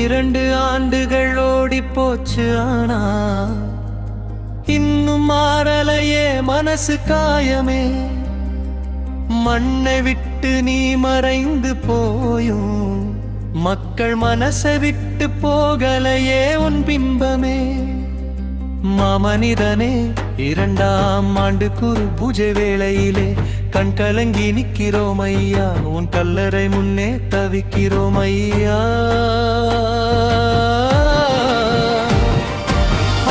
இரண்டு ஆண்டுகள் ஓடி போச்சு ஆனா இன்னும் மாறலையே மனசு காயமே. மண்ணை விட்டு நீ மறைந்து போயும் மக்கள் மனசை விட்டு போகலையே உன் பிம்பமே. மாமனிதனே இரண்டாம் ஆண்டு குரு பூஜை வேளையிலே கண் கலங்கி நிற்கிறோம் ஐயா உன் கல்லறை முன்னே தவிக்கிறோம் ஐயா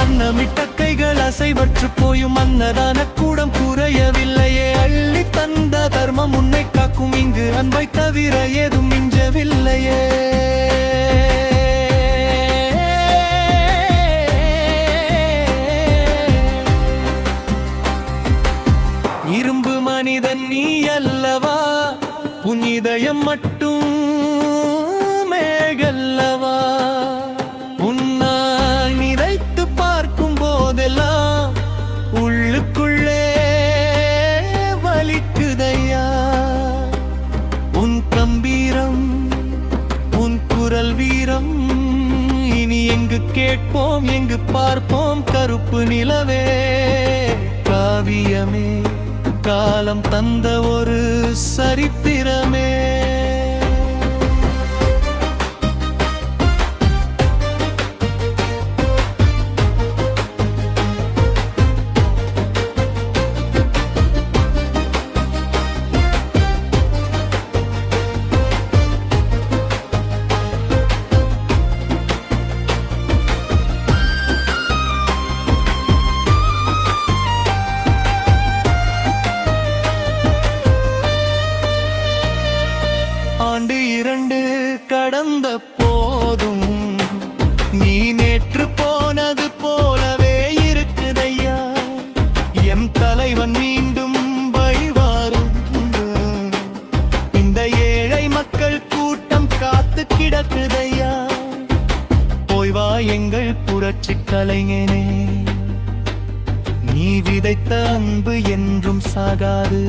அன்னமிட்ட கைகள் அசைவற்று போயும் அன்னதான கூடம் குறையவில்லையே. அள்ளி தந்த தர்மம் உன்னை காக்கும். இங்கு அன்பை தவிர ஏதும் மிஞ்சவில்லையே. இதயம் மட்டும் மேகல்லவா? உன்னால் நிறைத்து பார்க்கும் போதெல்லாம் உள்ளுக்குள்ளே வலிக்குதையா? உன் கம்பீரம் உன் குரல் வீரம் இனி எங்கு கேட்போம் எங்கு பார்ப்போம்? கருப்பு நிலவே காவியமே காலம் தந்த ஒரு நேற்று போனது போலவே இருக்குதையா? எம் தலைவன் மீண்டும் வழிவாரும் இந்த ஏழை மக்கள் கூட்டம் காத்து கிடக்குதையா? போய் வா எங்கள் புரட்சி கலைஞனே. நீ விதைத்த அன்பு என்றும் சாகாது.